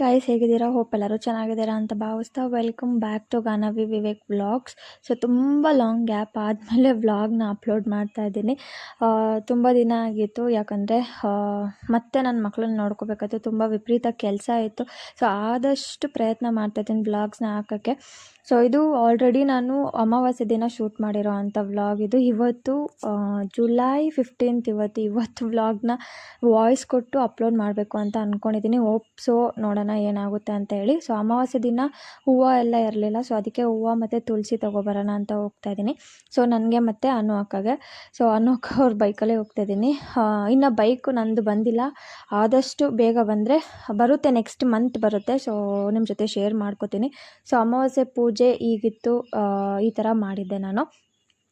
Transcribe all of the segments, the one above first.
Guys ಹೇಗಿದ್ದೀರಾ? Hope ಎಲ್ಲರೂ ಚೆನ್ನಾಗಿದ್ದೀರಾ ಅಂತ ಭಾವಿಸ್ತಾ welcome back to Ganavi Vivek vlogs so ತುಂಬ ಲಾಂಗ್ ಗ್ಯಾಪ್ ಆದಮೇಲೆ ವ್ಲಾಗ್ನ ಅಪ್ಲೋಡ್ ಮಾಡ್ತಾ ಇದ್ದೀನಿ. ತುಂಬ ದಿನ ಆಗಿತ್ತು. ಯಾಕಂದರೆ ಮತ್ತೆ ನನ್ನ ಮಕ್ಕಳನ್ನ ನೋಡ್ಕೋಬೇಕಾಯ್ತು. ತುಂಬ ವಿಪರೀತ ಕೆಲಸ ಇತ್ತು. ಸೊ ಆದಷ್ಟು ಪ್ರಯತ್ನ ಮಾಡ್ತಾಯಿದ್ದೀನಿ ವ್ಲಾಗ್ಸ್ನ ಹಾಕೋಕ್ಕೆ. ಸೊ ಇದು ಆಲ್ರೆಡಿ ನಾನು ಅಮಾವಾಸ್ಯೆ ದಿನ ಶೂಟ್ ಮಾಡಿರೋ ಅಂಥ ವ್ಲಾಗ್ ಇದು ಇವತ್ತು ಜುಲೈ ಫಿಫ್ಟೀನ್ತ್ ಇವತ್ತು ಇವತ್ತು ವ್ಲಾಗ್ನ ವಾಯ್ಸ್ ಕೊಟ್ಟು ಅಪ್ಲೋಡ್ ಮಾಡಬೇಕು ಅಂತ ಅಂದ್ಕೊಂಡಿದ್ದೀನಿ ಹೋಪ್ ಸೊ ನೋಡೋಣ ಏನಾಗುತ್ತೆ ಅಂತ ಹೇಳಿ. ಸೊ ಅಮಾವಾಸ್ಯೆ ದಿನ ಹೂವು ಎಲ್ಲ ಇರಲಿಲ್ಲ. ಸೊ ಅದಕ್ಕೆ ಹೂವು ಮತ್ತು ತುಳಸಿ ತೊಗೊಬರೋಣ ಅಂತ ಹೋಗ್ತಾ ಇದ್ದೀನಿ ಸೊ ನನಗೆ ಮತ್ತು ಅನು ಅಕ್ಕಗೆ. ಸೊ ಅನು ಅಕ್ಕ ಅವ್ರ ಬೈಕಲ್ಲೇ ಹೋಗ್ತಾ ಇದ್ದೀನಿ ಇನ್ನು ಬೈಕು ನಂದು ಬಂದಿಲ್ಲ. ಆದಷ್ಟು ಬೇಗ ಬಂದರೆ ಬರುತ್ತೆ. ನೆಕ್ಸ್ಟ್ ಮಂತ್ ಬರುತ್ತೆ. ಸೊ ನಿಮ್ಮ ಜೊತೆ ಶೇರ್ ಮಾಡ್ಕೋತೀನಿ. ಸೊ ಅಮಾವಾಸ್ಯೆ ಪೂಜೆ ಈಗಿತ್ತು ಈ ಥರ ಮಾಡಿದ್ದೆ ನಾನು.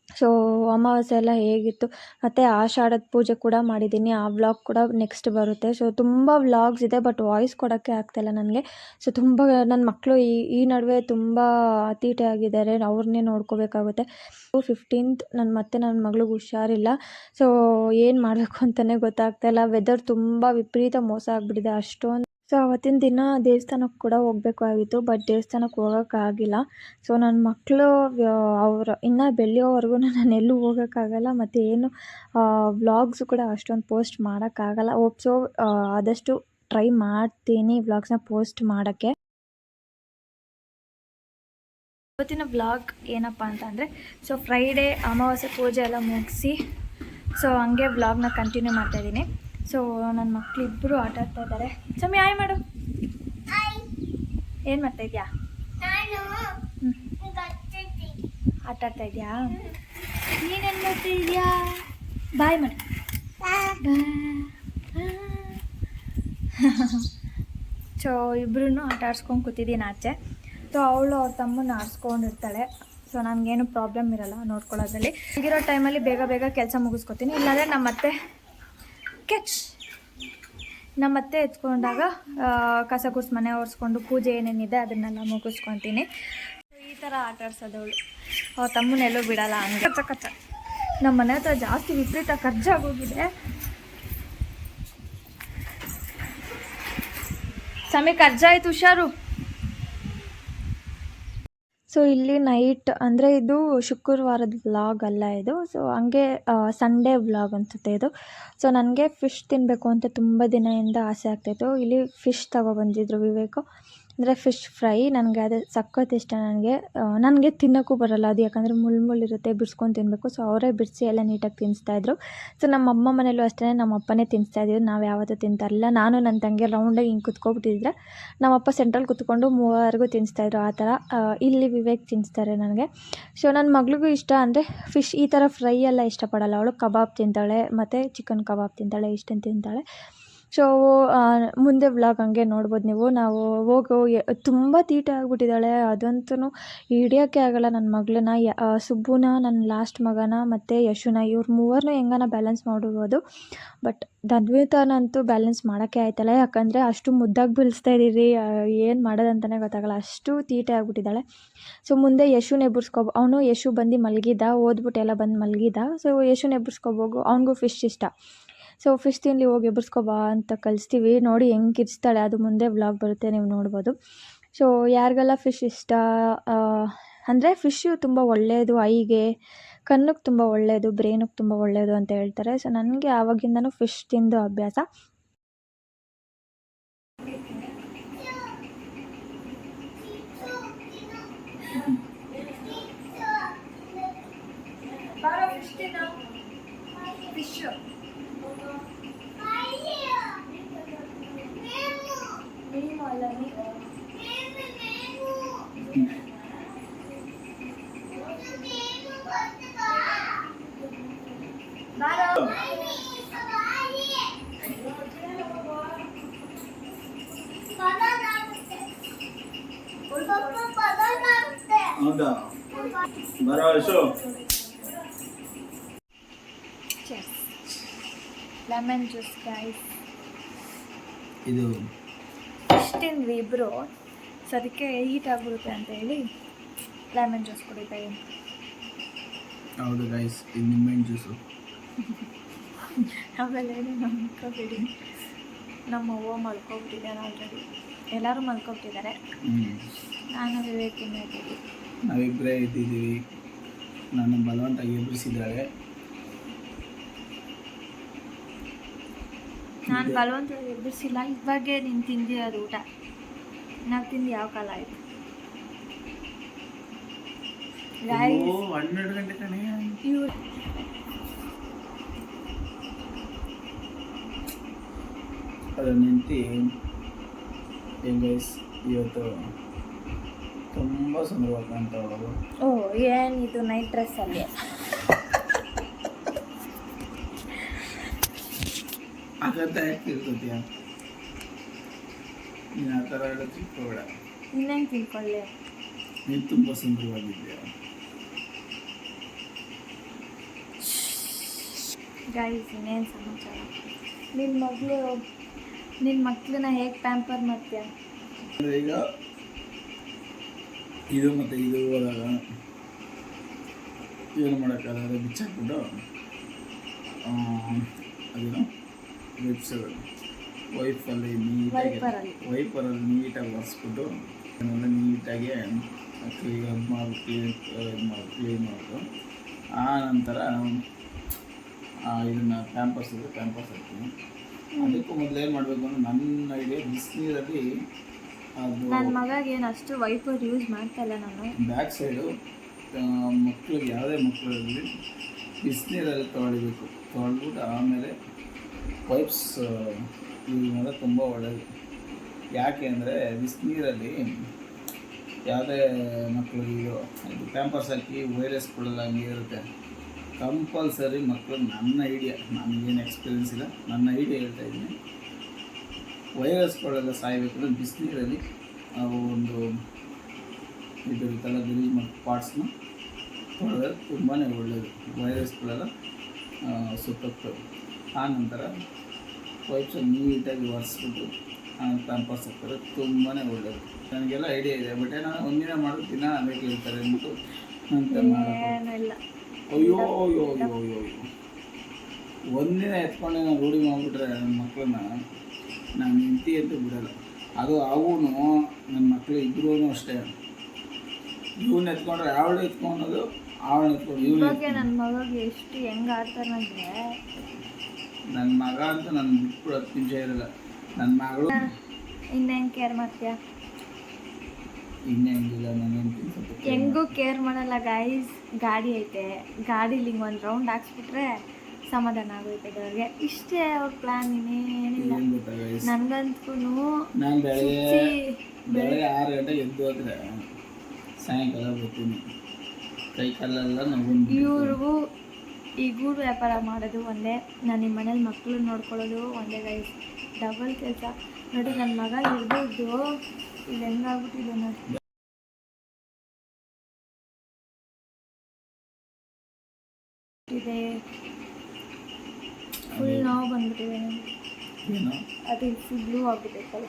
ಸೊ ಅಮಾವಾಸ್ಯೆ ಎಲ್ಲ ಹೇಗಿತ್ತು, ಮತ್ತು ಆಷಾಢದ ಪೂಜೆ ಕೂಡ ಮಾಡಿದ್ದೀನಿ. ಆ ವ್ಲಾಗ್ ಕೂಡ ನೆಕ್ಸ್ಟ್ ಬರುತ್ತೆ. ಸೊ ತುಂಬ ವ್ಲಾಗ್ಸ್ ಇದೆ ಬಟ್ ವಾಯ್ಸ್ ಕೊಡೋಕ್ಕೆ ಆಗ್ತಾಯಿಲ್ಲ ನನಗೆ. ಸೊ ತುಂಬ ನನ್ನ ಮಕ್ಕಳು ಈ ಈ ನಡುವೆ ತುಂಬ ಅತೀಟೆ ಆಗಿದ್ದಾರೆ. ಅವ್ರನ್ನೇ ನೋಡ್ಕೋಬೇಕಾಗುತ್ತೆ. ಫಿಫ್ಟೀನ್ತ್ ನನ್ನ ಮತ್ತೆ ನನ್ನ ಮಗಳಿಗೆ ಹುಷಾರಿಲ್ಲ. ಸೊ ಏನು ಮಾಡಬೇಕು ಅಂತಲೇ ಗೊತ್ತಾಗ್ತಾಯಿಲ್ಲ ವೆದರ್ ತುಂಬ ವಿಪರೀತ ಮೋಸ ಆಗಿಬಿಟ್ಟಿದೆ. ಅಷ್ಟೊಂದು ಸೊ ಅವತ್ತಿನ ದಿನ ದೇವಸ್ಥಾನಕ್ಕೆ ಕೂಡ ಹೋಗಬೇಕಾಗಿತ್ತು ಬಟ್ ದೇವಸ್ಥಾನಕ್ಕೆ ಹೋಗೋಕ್ಕಾಗಿಲ್ಲ ಸೊ ನನ್ನ ಮಕ್ಕಳು ಅವರು, ಇನ್ನು ಬೆಳೆಯೋವರೆಗೂ ನಾನು ಎಲ್ಲೂ ಹೋಗೋಕ್ಕಾಗಲ್ಲ ಮತ್ತು ಏನು ವ್ಲಾಗ್ಸು ಕೂಡ ಅಷ್ಟೊಂದು ಪೋಸ್ಟ್ ಮಾಡೋಕ್ಕಾಗಲ್ಲ ಹೋಪ್ ಸೊ ಆದಷ್ಟು ಟ್ರೈ ಮಾಡ್ತೀನಿ ವ್ಲಾಗ್ಸ್ನ ಪೋಸ್ಟ್ ಮಾಡೋಕ್ಕೆ. ಇವತ್ತಿನ ವ್ಲಾಗ್ ಏನಪ್ಪ ಅಂತಂದರೆ ಸೊ ಫ್ರೈಡೇ ಅಮಾವಾಸ್ಯೆ ಪೂಜೆ ಎಲ್ಲ ಮುಗಿಸಿ ಸೊ ಹಂಗೆ ವ್ಲಾಗ್ನ ಕಂಟಿನ್ಯೂ ಮಾಡ್ತಾಯಿದ್ದೀನಿ ಸೊ ನನ್ನ ಮಕ್ಕಳು ಇಬ್ಬರು ಆಟ ಆಡ್ತಾ ಇದ್ದಾರೆ ಸಮಯ ಆಯ್ ಮಾಡು. ಏನು ಮಾಡ್ತಾ ಇದೆಯಾ? ಆಟ ಆಡ್ತಾ ಇದೆಯಾ? ನೀನೇನು ಮಾಡ್ತಾ ಇದೆಯಾ? ಬಾಯ್ ಮಾಡು. ಸೊ ಇಬ್ಬರೂ ಆಟ ಆಡ್ಸ್ಕೊಂಡು ಕೂತಿದ್ದೀನಿ ಆಚೆ. ಸೊ ಅವಳು ಅವ್ರ ತಮ್ಮನ ಆಡಿಸ್ಕೊಂಡಿರ್ತಾಳೆ. ಸೊ ನನಗೇನು ಪ್ರಾಬ್ಲಮ್ ಇರಲ್ಲ ನೋಡ್ಕೊಳ್ಳೋದ್ರಲ್ಲಿ. ಈಗಿರೋ ಟೈಮಲ್ಲಿ ಬೇಗ ಬೇಗ ಕೆಲಸ ಮುಗಿಸ್ಕೊತೀನಿ. ಇಲ್ಲಾಂದರೆ ನಮ್ಮ ಮತ್ತೆ ಕೆಚ್ ನಮ್ಮ ಅತ್ತೆ ಎತ್ಕೊಂಡಾಗ ಕಸ ಗುಡ್ಸ್ ಮನೆ ಒರೆಸ್ಕೊಂಡು ಪೂಜೆ ಏನೇನಿದೆ ಅದನ್ನೆಲ್ಲ ಮುಗಿಸ್ಕೊತೀನಿ. ಈ ಥರ ಆಟ ಆಡ್ಸೋದವಳು. ಅವ್ರ ತಮ್ಮನೆಲ್ಲೂ ಬಿಡಲ್ಲ ಹಂಗೆ. ಕಚ್ಚ ನಮ್ಮ ಮನೆ ಹತ್ರ ಜಾಸ್ತಿ ವಿಪರೀತ ಖರ್ಚಾಗೋಗಿದೆ ಸಮಯ ಖರ್ಚಾಯ್ತು ಹುಷಾರು. ಸೊ ಇಲ್ಲಿ ನೈಟ್ ಅಂದರೆ ಇದು ಶುಕ್ರವಾರದ ವ್ಲಾಗ್ ಅಲ್ಲ ಇದು. ಸೊ ಹಂಗೆ ಸಂಡೇ ವ್ಲಾಗ್ ಅನ್ಸುತ್ತೆ ಇದು. ಸೊ ನನಗೆ ಫಿಶ್ ತಿನ್ನಬೇಕು ಅಂತ ತುಂಬ ದಿನದಿಂದ ಆಸೆ ಆಗ್ತಾಯಿತ್ತು ಇಲ್ಲಿ ಫಿಶ್ ತಗೊಬಂದಿದ್ರು ವಿವೇಕು. ಅಂದರೆ ಫಿಶ್ ಫ್ರೈ ನನಗೆ ಅದು ಸಖತ್ ಇಷ್ಟ ನನಗೆ. ನನಗೆ ತಿನ್ನೋಕ್ಕೂ ಬರಲ್ಲ. ಅದು ಯಾಕಂದರೆ ಮುಳ್ಳು ಇರುತ್ತೆ ಬಿಡ್ಸ್ಕೊಂಡು ತಿನ್ನಬೇಕು ಸೊ ಅವರೇ ಬಿಡಿಸಿ ಎಲ್ಲ ನೀಟಾಗಿ ತಿನ್ನಿಸ್ತಾಯಿದ್ರು ಸೊ ನಮ್ಮ ಅಮ್ಮ ಮನೇಲೂ ಅಷ್ಟೇ ನಮ್ಮ ಅಪ್ಪನೇ ತಿನ್ನಿಸ್ತಾಯಿದ್ರು ನಾವು ಯಾವತ್ತೂ ತಿಂತಾ ಇರಲಿಲ್ಲ ನಾನು ನನ್ನ ತಂಗಿ ರೌಂಡಾಗಿ ಹಿಂಗೆ ಕುತ್ಕೊಬಿಟ್ಟಿದ್ರೆ ನಮ್ಮಪ್ಪ ಸೆಂಟ್ರಲ್ ಕುತ್ಕೊಂಡು ಮೂವರೆಗೂ ತಿನ್ನಿಸ್ತಾಯಿದ್ರು ಆ ಥರ. ಇಲ್ಲಿ ವಿವೇಕ್ ತಿನ್ನಿಸ್ತಾರೆ ನನಗೆ. ಸೊ ನನ್ನ ಮಗಳಿಗೂ ಇಷ್ಟ ಅಂದರೆ ಫಿಶ್ ಈ ಥರ ಫ್ರೈ ಎಲ್ಲ ಇಷ್ಟಪಡಲ್ಲ. ಅವಳು ಕಬಾಬ್ ತಿಂತಾಳೆ, ಮತ್ತು ಚಿಕನ್ ಕಬಾಬ್ ತಿಂತಾಳೆ ಇಷ್ಟನ್ನು ತಿಂತಾಳೆ. ಸೊ ಮುಂದೆ ವ್ಲಾಗ್ ಹಂಗೆ ನೋಡ್ಬೋದು ನೀವು. ನಾವು ಹೋಗು ತುಂಬ ತೀಟೆ ಆಗಿಬಿಟ್ಟಿದ್ದಾಳೆ. ಅದಂತೂ ಹಿಡಿಯೋಕ್ಕೆ ಆಗಲ್ಲ ನನ್ನ ಮಗಳನ್ನ. ಸುಬ್ಬುನ, ನನ್ನ ಲಾಸ್ಟ್ ಮಗನ ಮತ್ತು ಯಶುನ, ಇವ್ರ ಮೂವರನ್ನೂ ಹೆಂಗನ ಬ್ಯಾಲೆನ್ಸ್ ಮಾಡಿರ್ಬೋದು ಬಟ್ ದನ್ವಿತನಂತೂ ಬ್ಯಾಲೆನ್ಸ್ ಮಾಡೋಕ್ಕೆ ಆಯ್ತಲ್ಲ ಯಾಕಂದರೆ ಅಷ್ಟು ಮುದ್ದಾಗಿ ಬೀಳಿಸ್ತಾ ಇದ್ದೀರಿ. ಏನು ಮಾಡೋದಂತಲೇ ಗೊತ್ತಾಗಲ್ಲ. ಅಷ್ಟು ತೀಟೆ ಆಗಿಬಿಟ್ಟಿದ್ದಾಳೆ. ಸೊ ಮುಂದೆ ಯಶುನ ಎಬ್ಬರ್ಸ್ಕೊಬೋ ಅವನು ಯಶು ಬಂದು ಮಲಗಿದ್ದ. ಓದ್ಬಿಟ್ಟು ಎಲ್ಲ ಬಂದು ಮಲಗಿದ್ದ. ಸೊ ಯಶುನ ಎಬ್ಬರ್ಸ್ಕೊಬೋಗು ಅವನಿಗೂ ಫಿಶ್ ಇಷ್ಟ. ಸೊ ಫಿಶ್ ತಿನ್ನಲಿ ಹೋಗಿ ಎಬ್ಬರಿಸ್ಕೊಬಾ ಅಂತ ಕಲಿಸ್ತೀವಿ. ನೋಡಿ ಹೆಂಗೆ ಕಿರ್ಚ್ತಾಳೆ. ಅದು ಮುಂದೆ ವ್ಲಾಗ್ ಬರುತ್ತೆ, ನೀವು ನೋಡ್ಬೋದು. ಸೊ ಯಾರಿಗೆಲ್ಲ ಫಿಶ್ ಇಷ್ಟ ಅಂದರೆ ಫಿಶ್ಶು ತುಂಬ ಒಳ್ಳೆಯದು ಐಗೆ, ಕಣ್ಣಿಗೆ ತುಂಬ ಒಳ್ಳೆಯದು ಬ್ರೈನಿಗೆ ತುಂಬ ಒಳ್ಳೆಯದು ಅಂತ ಹೇಳ್ತಾರೆ. ಸೊ ನನಗೆ ಆವಾಗಿಂದನೂ ಫಿಶ್ ತಿಂದು ಅಭ್ಯಾಸ. ಫಿಶ್ ಹೌದಾ ಬರೋ ಯಶು ಲೆಮನ್ ಜ್ಯೂಸ್ ಗೈಸ್ ಇದು ಇಷ್ಟಿಂದ್ವಿ ಇಬ್ಬರು ಸೊ ಅದಕ್ಕೆ ಹೀಟ್ ಆಗಿಬಿಡುತ್ತೆ ಅಂತ ಹೇಳಿ ಲೆಮನ್ ಜ್ಯೂಸ್ ಕುಡಿತಾ ಇದ್ದೀನಿ. ಹೌದು ಗೈಸ್ ಇದು ನಿಂಬೆಹಣ್ಣು ಜ್ಯೂಸು ಆಮೇಲೆ ಏನು ನಂಬ್ಕೋಬೇಡಿ ನಮ್ಮ ಅವ್ವ ಮಲ್ಕೋಬಿಟ್ಟಿದ್ದಾರೆ ಆಲ್ರೆಡಿ ಎಲ್ಲರೂ ಮಲ್ಕೋಬಿಟ್ಟಿದ್ದಾರೆ. ನಾನು ವಿವೇಕಿನ ಇದ್ದೀವಿ. ನಾವಿಬ್ಬರೇ ಇದ್ದಿದ್ದೀವಿ. ನನ್ನ ಬಲವಂತ ಎದುರಿಸಿದ್ದಾಳೆ ನಾನು ಬಲವಂತವಾಗಿ ಎದುರಿಸಿಲ್ಲ ಇವಾಗೆ ನೀನು ತಿಂದಿರೋದು ಊಟ. ನಾವು ತಿಂದು ಯಾವ ಕಾಲ ಆಯ್ತು? ಹನ್ನೆರಡು ಗಂಟೆ ಕಣೆ. ಇವ್ರು ಅದು ನಿಂತು ಗೈಸ್ ಇವತ್ತು ತುಂಬ ಸುಂದರವಾಗಿ ಕಾಣ್ತಾವಳು ಓ ಏನಿದು ನೈಟ್ ಡ್ರೆಸ್ಸಲ್ಲಿ ಆಗತ್ತ ತಿಳ್ಕೊತೀಯ ನೀನು ಆ ಥರ ಎಲ್ಲ ತಿಳ್ಕೊಬೇಡ. ಇನ್ನೇನು ತಿಳ್ಕೊಳ್ಳಿ ನೀನು ತುಂಬ ಸುಂದರವಾಗಿದ್ದೀಯ. ಗೈಸ್ ಇನ್ನೇನು ಸಮಾಚಾರ? ನಿನ್ನ ಮಗಳು ನಿನ್ನ ಮಕ್ಕಳನ್ನ ಹೇಗೆ ಪ್ಯಾಂಪರ್ ಮಾಡ್ತೀಯ? ಅಂದರೆ ಈಗ ಇದು ಮತ್ತು ಇದು ಹೋದಾಗ ಏನು ಮಾಡೋಕ್ಕಾಗಲ್ಲ ಬಿಚ್ಚಾಕ್ಬಿಟ್ಟು ಅದೇನು ವೆಬ್ಸ್ ವೈಫಲ್ಲಿ ನೀಟಾಗಿ ವೈಪರಲ್ಲಿ ವೈಪರಲ್ಲಿ ನೀಟಾಗಿ ಒರೆಸ್ಬಿಟ್ಟು ಅದನ್ನೆಲ್ಲ ನೀಟಾಗಿ ಕ್ಲೀನ್ ಮಾಡಿ ಕ್ಲೀನ್ ಇದು ಮಾಡಿ ಕ್ಲೀನ್ ಮಾಡೋದು ಆ ನಂತರ ಇದನ್ನು ಪ್ಯಾಂಪರ್ಸ್ ಇದ್ರೆ ಪ್ಯಾಂಪರ್ಸ್ ಹಾಕ್ತೀನಿ. ಅದಕ್ಕೂ ಮೊದಲು ಏನು ಮಾಡಬೇಕು ಅಂದರೆ ನನ್ನ ಐಡಿಯಾ ಬಿಸಿನೀರಲ್ಲಿ ನನ್ನ ಮಗಾಗೆ ಏನು ಅಷ್ಟು ವೈಪರ್ ಯೂಸ್ ಮಾಡ್ತಾ ಇಲ್ಲ ನಾನು. ಬ್ಯಾಕ್ ಸೈಡು ಮಕ್ಕಳಿಗೆ ಯಾವುದೇ ಮಕ್ಕಳಲ್ಲಿ ಬಿಸಿನೀರಲ್ಲಿ ತೊಳಿಬೇಕು. ತೊಳೆದ್ಬಿಟ್ಟು ಆಮೇಲೆ ಪೈಪ್ಸ್ ಯೂಸ್ ಮಾಡೋದು ತುಂಬ ಒಳ್ಳೆಯದು ಯಾಕೆ ಅಂದರೆ ಬಿಸಿನೀರಲ್ಲಿ ಯಾವುದೇ ಮಕ್ಕಳಿಗೂ ಇದು ಪ್ಯಾಂಪರ್ಸ್ ಹಾಕಿ ವೈರಸ್ ಕೊಡಲ್ಲ, ಹಂಗೆ ಇರುತ್ತೆ. ಕಂಪಲ್ಸರಿ ಮಕ್ಕಳು ನನ್ನ ಐಡಿಯಾ ನನಗೇನು ಎಕ್ಸ್ಪೀರಿಯನ್ಸ್ ಇಲ್ಲ, ನನ್ನ ಐಡಿಯಾ ಹೇಳ್ತಾ ಇದ್ದೀನಿ. ವೈರಸ್ಗಳೆಲ್ಲ ಸಾಯಬೇಕಂದ್ರೆ ಬಿಸಿನೀರಲ್ಲಿ ಅವು ಒಂದು ಇರುತ್ತಲ್ಲ ಗಲೀಜು ಮತ್ತು ಪಾರ್ಟ್ಸ್ನ ತೊಳೆದ್ರೆ ತುಂಬಾ ಒಳ್ಳೆಯದು ವೈರಸ್ಗಳೆಲ್ಲ ಸುತ್ತೋಗ್ತವೆ ಆ ನಂತರ ಪೈಪ್ಸನ್ನು ನೀಟಾಗಿ ಒರೆಸ್ಬಿಟ್ಟು ಪ್ಯಾಂಪರ್ಸ್ ಹಾಕ್ತಾರೆ ತುಂಬಾ ಒಳ್ಳೆಯದು ನನಗೆಲ್ಲ ಐಡಿಯಾ ಇದೆ ಬಟ್ ಏನೋ ಒಂದಿನ ಮಾಡೋದು ದಿನ ಅದೇ ಕೇಳ್ತಾರೆ ಅಂದ್ಬಿಟ್ಟು ಅಂತ ಅಯ್ಯೋ ಅಯ್ಯೋ ಅಯ್ಯೋ ಅಯ್ಯೋ ಒಂದಿನ ಎತ್ಕೊಂಡೆ ನಾನು ರೂಢಿ ಮಾಡಿಬಿಟ್ರೆ ನನ್ನ ಮಕ್ಕಳನ್ನ ನಾನು ಹೆಂಡತಿ ಅಂತ ಬಿಡಲ್ಲ. ಅದು ಅವನು ನನ್ನ ಮಕ್ಕಳು ಇಬ್ಬರೂ ಅಷ್ಟೇ. ಇವನ್ನ ಎತ್ಕೊಂಡ್ರೆ ಅವಳು ಎತ್ಕೊಳೋದು ಅವಳು ಎತ್ಕೊಂಡು ಇವನು ನನ್ನ ಮಗಗೆ ಎಷ್ಟು ಹೆಂಗೆ ಆಡ್ತಾರೆ ಅಂದರೆ ನನ್ನ ಮಗ ಅಂತ ನನ್ನ ಬಿಟ್ಬಿಡು ಹತ್ತು ನಿಮಿಷ ಇರಲ್ಲ. ನನ್ನ ಮಗಳು ಇನ್ನೇನು ಕೇರ್ ಮಾಡ್ತೀಯಾ? ಇನ್ನೇನಿಲ್ಲ ಹಂಗಿಲ್ಲ ನಾನು ಸ್ವಲ್ಪ ಹೆಂಗೂ ಕೇರ್ ಮಾಡಲ್ಲ ಗಾಯ್ಸ್ ಗಾಡಿ ಐತೆ. ಗಾಡೀಲಿ ಹಿಂಗೆ ಒಂದು ರೌಂಡ್ ಹಾಕ್ಸ್ಬಿಟ್ರೆ ಸಮಾಧಾನ ಆಗೋಯ್ತದೆ ಅವ್ರಿಗೆ ಇಷ್ಟೇ ಅವ್ರ ಪ್ಲಾನ್ ಇನ್ನೇನಿಲ್ಲ. ನನಗಂತೂ ನಾನು ಬೆಳಗ್ಗೆ ಬೆಳಗ್ಗೆ ಆರು ಗಂಟೆಗೆ ಎದ್ದು ಹೋದ್ರೆ ಸಾಯಂಕಾಲ ಬರ್ತೀನಿ. ಕೈ ಕಾಲೆಲ್ಲ ನೋವು. ಇವ್ರಿಗೂ ಈ ಗೂಡು ವ್ಯಾಪಾರ ಮಾಡೋದು ಒಂದೇ. ನಾನು ನಿಮ್ಮ ಮನೇಲಿ ಮಕ್ಕಳು ನೋಡ್ಕೊಳ್ಳೋದು ಒಂದೇ ಗೈಸ್ ಡಬಲ್ ಕೆಲಸ. ನೋಡಿ ನನ್ನ ಮಗ ಇರ್ಬೋದು ಇದು ಹೆಂಗಾಗ್ಬಿಟ್ಟಿದೆ ನೋಡಿ. ಇದೆ. ಫುಲ್ ನೋವು ಬಂದ್ಬಿಟ್ಟಿದೆ ಅದು ಫುಲ್ ಬ್ಲೂ ಆಗ್ಬಿಟ್ಟೈತಲ್ಲ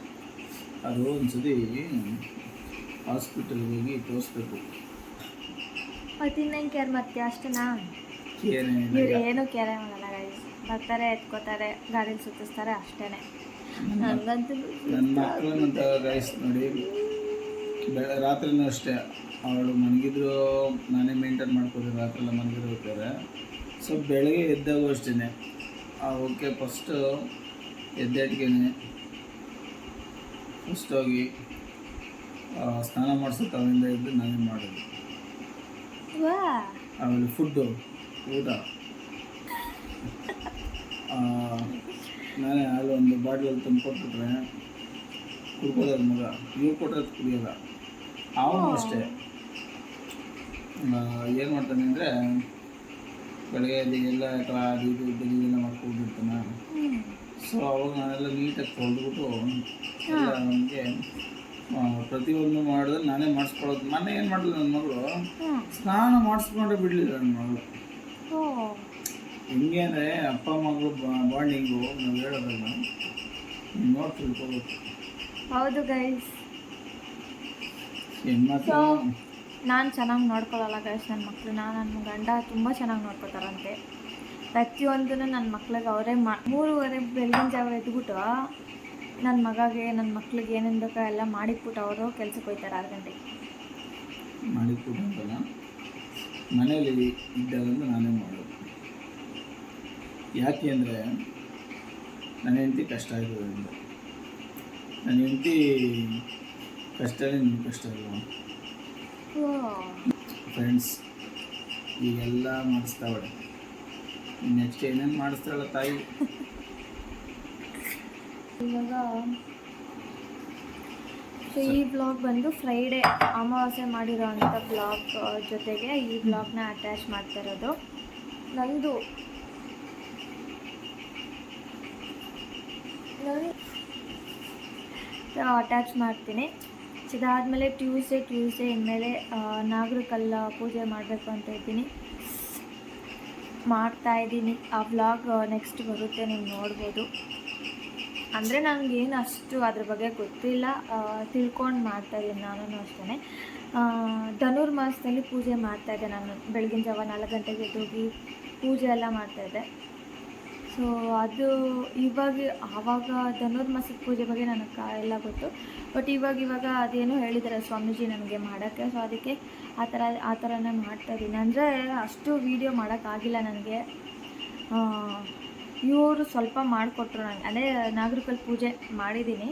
ಅದು ಒಂದ್ಸತಿ ಹಾಸ್ಪಿಟಲ್ಗೆ ಹೋಗಿ ತೋರಿಸ್ಬೇಕು. ಮತ್ತು ಇನ್ನೇನು ಕೇರ್ ಮಾಡ್ತೀಯ ಅಷ್ಟೇನಾ? ಇವ್ರು ಏನೋ ಕೇರೆ ಮಾಡಲ್ಲ ಗೈಸ್ ಬರ್ತಾರೆ ಎತ್ಕೋತಾರೆ ಗಾಡಿಲಿ ಸುತ್ತಿಸ್ತಾರೆ ಅಷ್ಟೇನೆ. ನನಗಂತೂ ನನ್ನ ಮಕ್ಕಳನ್ನಂತ ಗೈಸ್ ನೋಡಿ ಬೆಳ ರಾತ್ರಿನೂ ಅಷ್ಟೇ. ಅವಳು ಮನಗಿದ್ರು ನಾನೇ ಮೇಂಟೈನ್ ಮಾಡ್ಕೋತೀನಿ ರಾತ್ರಿ ಎಲ್ಲ ಮನಗಿರ್ಬೇಕಾದ್ರೆ ಸೊ ಬೆಳಗ್ಗೆ ಎದ್ದಾಗ ಅಷ್ಟೇ ಅವಕ್ಕೆ ಫಸ್ಟು ಎದ್ದೇಟ್ಗೆನೆ ಫಸ್ಟ್ ಹೋಗಿ ಸ್ನಾನ ಮಾಡಿಸೋಕೆ ತಾವಿಂದ ಎದ್ದು ನಾನೇ ಮಾಡೋದು ಆಮೇಲೆ ಫುಡ್ಡು ಊಟ ನಾನೇ ಹಾಲು ಒಂದು ಬಾಟ್ಲಲ್ಲಿ ತಂದು ಕೊಟ್ಬಿಟ್ರೆ ಕುಡ್ಕೋದಲ್ಲ ಮಗ. ಇವ್ರು ಕೊಟ್ಟರೆ ಅದು ಕುಡಿಯೋಲ್ಲ ಅವನು ಅಷ್ಟೇ. ಏನು ಮಾಡ್ತಾನೆ ಅಂದರೆ ಬೆಳಗ್ಗೆ ಎದ್ದು ಎಲ್ಲ ಕ- ಅದು ಇದು ಬೆಳಿಗ್ಗೆಲ್ಲ ಮಾಡ್ಕೊಂಡಿರ್ತಾನೆ. ಸೊ ಅವಾಗ ನಾನೆಲ್ಲ ನೀಟಾಗಿ ತೊಳೆದ್ಬಿಟ್ಟು ಎಲ್ಲ ನಮಗೆ ಪ್ರತಿಯೊಂದು ಮಾಡಿದ್ರೆ ನಾನೇ ಮಾಡಿಸ್ಕೊಳ್ಳೋದು. ಮೊನ್ನೆ ಏನು ಮಾಡಲಿಲ್ಲ ನನ್ನ ಮಗಳು? ಸ್ನಾನ ಮಾಡಿಸ್ಕೊಂಡ್ರೆ ಬಿಡಲಿಲ್ಲ ನನ್ನ ಮಗಳು. ಓ ಹಿಂಗೆ ಅಂದರೆ ಅಪ್ಪ ಮಗಳು ಬಾಂಡಿಂಗು ನಾವು ಹೇಳೋದಲ್ಲ ನೋಡಿ ತಿಳ್ಕೊಬೇಕು ಹೌದು ಗೈಸ್ ಹೆಣ್ಮಕ್ಳು ನಾನು ಚೆನ್ನಾಗಿ ನೋಡ್ಕೊಳ್ಳಲ್ಲ ಗೈಸ್ ನನ್ನ ಮಕ್ಕಳನ್ನ ನನ್ನ ಗಂಡ ತುಂಬ ಚೆನ್ನಾಗಿ ನೋಡ್ಕೊತಾರಂತೆ. ಪ್ರತಿಯೊಂದನ್ನು ನನ್ನ ಮಕ್ಳಿಗೆ ಅವರೇ ಮಾ ಮೂರುವರೆ ಬೆಳಗಿನ ಜಾವ ಎದ್ಬಿಟ್ಟು ನನ್ನ ಮಗಗೆ ನನ್ನ ಮಕ್ಳಿಗೆ ಏನೇನು ಬೇಕೋ ಎಲ್ಲ ಮಾಡಿಟ್ಬಿಟ್ಟು ಅವರು ಕೆಲ್ಸಕ್ಕೆ ಹೋಗ್ತಾರೆ ಆರು ಗಂಟೆಗೆ. ಮಾಡಿಕೊಟ್ಟು ಮನೇಲಿ ಇದ್ದಾಗಂದು ನಾನೇ ಮಾಡೋದು. ಯಾಕೆ ಅಂದರೆ ನನ್ನ ಹೆಂಡತಿ ಕಷ್ಟ ಆಗಿರೋದ್ರಿಂದ ನನ್ನ ಹೆಂಡತಿ ಕಷ್ಟನೇ ನಿಮ್ಗೆ ಕಷ್ಟ ಅಲ್ವಾ? ಫ್ರೆಂಡ್ಸ್ ಈಗೆಲ್ಲ ಮಾಡಿಸ್ತಾವಳೆ. ನೆಕ್ಸ್ಟ್ ಏನೇನು ಮಾಡಿಸ್ತಾಳ ತಾಯಿ? ಇವಾಗ ಸೊ ಈ ಬ್ಲಾಗ್ ಬಂದು ಫ್ರೈಡೇ ಅಮಾವಾಸ್ಯೆ ಮಾಡಿರೋ ಅಂಥ ಬ್ಲಾಗ್ ಜೊತೆಗೆ ಈ ಬ್ಲಾಗ್ನ ಅಟ್ಯಾಚ್ ಮಾಡ್ತಾ ಇರೋದು. ನಂದು. ಅಟ್ಯಾಚ್ ಮಾಡ್ತೀನಿ. ಇದಾದಮೇಲೆ ಟ್ಯೂಸ್ಡೇ ಟ್ಯೂಸ್ಡೇ ಇನ್ಮೇಲೆ ನಾಗರಕಲ್ಲ ಪೂಜೆ ಮಾಡಬೇಕು ಅಂತ ಇದ್ದೀನಿ. ಮಾಡ್ತಾ ಇದ್ದೀನಿ. ಆ ವ್ಲಾಗ್ ನೆಕ್ಸ್ಟ್ ಬರುತ್ತೆ, ನೀವು ನೋಡ್ಬೋದು. ಅಂದರೆ ನನಗೇನು ಅಷ್ಟು ಅದ್ರ ಬಗ್ಗೆ ಗೊತ್ತಿಲ್ಲ. ತಿಳ್ಕೊಂಡು ಮಾಡ್ತಾಯಿದ್ದೀನಿ ನಾನು ಅಷ್ಟೇ ಧನುರ್ಮಾಸದಲ್ಲಿ ಪೂಜೆ ಮಾಡ್ತಾಯಿದ್ದೆ ನಾನು. ಬೆಳಗಿನ ಜಾವ ನಾಲ್ಕು ಗಂಟೆಗೆ ಹೋಗಿ ಪೂಜೆ ಎಲ್ಲ ಮಾಡ್ತಾಯಿದ್ದೆ ಸೊ ಅದು ಇವಾಗ, ಆವಾಗ ಧನುರ್ಮಾಸದ ಪೂಜೆ ಬಗ್ಗೆ ನನಗೆ ಕಾ, ಎಲ್ಲ ಗೊತ್ತು. ಬಟ್ ಇವಾಗ ಇವಾಗ ಅದೇನೋ ಹೇಳಿದ್ದಾರೆ ಸ್ವಾಮೀಜಿ ನನಗೆ ಮಾಡೋಕ್ಕೆ. ಸೊ ಅದಕ್ಕೆ ಆ ಥರ, ಆ ಥರನೇ ಮಾಡ್ತಾಯಿದ್ದೀನಿ ಅಂದರೆ ಅಷ್ಟು ವೀಡಿಯೋ ಮಾಡೋಕ್ಕಾಗಿಲ್ಲ ನನಗೆ. ಇವರು ಸ್ವಲ್ಪ ಮಾಡಿಕೊಟ್ರು ನನಗೆ ಅದೇ ನಾಗರಿಕಲ್ ಪೂಜೆ ಮಾಡಿದ್ದೀನಿ.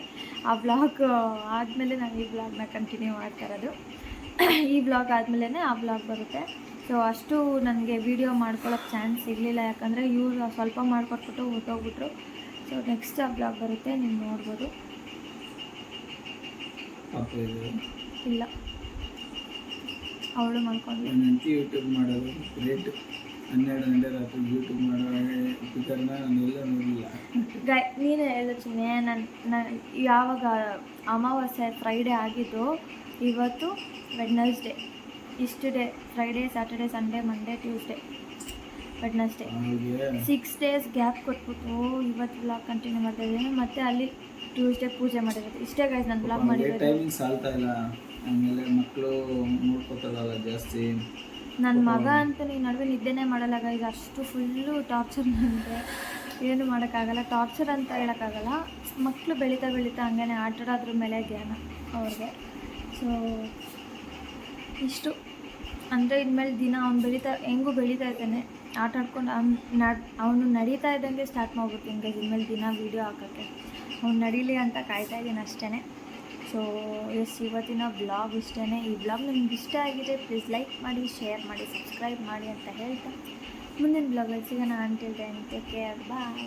ಆ ಬ್ಲಾಗ್ ಆದಮೇಲೆ ನಾನು ಈ ಬ್ಲಾಗ್ನ ಕಂಟಿನ್ಯೂ ಮಾಡ್ತಾ ಇರೋದು. ಈ ಬ್ಲಾಗ್ ಆದಮೇಲೆ ಆ ಬ್ಲಾಗ್ ಬರುತ್ತೆ. ಸೊ ಅಷ್ಟು ನನಗೆ ವೀಡಿಯೋ ಮಾಡ್ಕೊಳ್ಳೋಕ್ಕೆ ಚಾನ್ಸ್ ಸಿಗಲಿಲ್ಲ ಯಾಕಂದರೆ ಇವರು ಸ್ವಲ್ಪ ಮಾಡಿಕೊಟ್ಬಿಟ್ಟು ಹೊರ್ಟೋಗ್ಬಿಟ್ರು. ಸೊ ನೆಕ್ಸ್ಟ್ ಆ ಬ್ಲಾಗ್ ಬರುತ್ತೆ. ನೀವು ನೋಡ್ಬೋದು. ಇಲ್ಲ. ಅವಳು ಮಾಡ್ಕೊಂಡು ಯೂಟ್ಯೂಬ್ ಮಾಡೋದು. ಹನ್ನೆರಡು ಗಂಟೆ ರಾತ್ರಿ ಯೂಟ್ಯೂಬ್ ಮಾಡೋ ಪಿಕರ್ನ ನಾನು ಎಲ್ಲ ನೋಡಲಿಲ್ಲ. ಗೈ ನೀನು ಹೇಳ್ತೀನಿ ನನ್ನ ನಾನು ಯಾವಾಗ ಅಮಾವಾಸ್ಯೆ ಫ್ರೈಡೇ ಆಗಿದ್ದು ಇವತ್ತು ವೆಡ್ನಸ್ಡೇ ಇಷ್ಟು day Friday Saturday Sunday Monday Tuesday Wednesday six days gap ಕೊಟ್ಬಿಟ್ಟು ಇವತ್ತು ಬ್ಲಾಗ್ ಕಂಟಿನ್ಯೂ ಮಾಡ್ತಾ ಇದ್ದೀನಿ. ಮತ್ತೆ ಅಲ್ಲಿ ಟ್ಯೂಸ್ಡೇ ಪೂಜೆ ಮಾಡಿರೋದು. ಇಷ್ಟೇ ಗೈಸ್ ನಾನು ಬ್ಲಾಗ್ ಮಾಡಿರೋದು. ಟೈಮಿಂಗ್ ಸಾಲ್ತಾ ಇಲ್ಲ. ಆಮೇಲೆ ಮಕ್ಕಳು ನೋಡ್ಕೊತಾರಲ್ಲ ಜಾಸ್ತಿ. ನನ್ನ ಮಗ ಅಂತ ಈ ನಡುವೆ ನಿದ್ದೆನೇ ಮಾಡಲ್ಲ ಈಗ ಅಷ್ಟು ಫುಲ್ಲು ಟಾರ್ಚರ್ ನನಗೆ ಏನು ಮಾಡೋಕ್ಕಾಗಲ್ಲ. ಟಾರ್ಚರ್ ಅಂತ ಹೇಳೋಕ್ಕಾಗಲ್ಲ. ಮಕ್ಕಳು ಬೆಳೀತಾ ಬೆಳೀತಾ ಹಂಗೇ ಆಟಾಡೋದ್ರ ಮೇಲೆ ಧ್ಯಾನ ಅವ್ರಿಗೆ. ಸೊ ಇಷ್ಟು. ಅಂದರೆ ಇನ್ಮೇಲೆ ದಿನ ಅವ್ನು ಬೆಳೀತಾ ಹೆಂಗೂ ಬೆಳೀತಾ ಇದ್ದಾನೆ. ಆಟ ಆಡ್ಕೊಂಡು ಅವ್ನು ನಡ್ ಅವನು ನಡೀತಾ ಇದ್ದಂಗೆ ಸ್ಟಾರ್ಟ್ ಮಾಡ್ಬಿಟ್ಟು ಹಿಂಗೆ ಇನ್ಮೇಲೆ ದಿನ ವೀಡಿಯೋ ಹಾಕೋಕ್ಕೆ. ಅವ್ನು ನಡೀಲಿ ಅಂತ ಕಾಯ್ತಾ ಇದ್ದೀನಿ ಅಷ್ಟೇ ಸೊ ಎಸ್ ಇವತ್ತಿನ ಬ್ಲಾಗ್ ಇಷ್ಟೇ ಈ ಬ್ಲಾಗ್ ನಿಮ್ಗೆ ಇಷ್ಟ ಆಗಿದೆ ಪ್ಲೀಸ್ ಲೈಕ್ ಮಾಡಿ ಶೇರ್ ಮಾಡಿ ಸಬ್ಸ್ಕ್ರೈಬ್ ಮಾಡಿ ಅಂತ ಹೇಳ್ತಾ ಮುಂದಿನ ಬ್ಲಾಗಲ್ಲಿ ಸಿಗೋಣ. Until then take care bye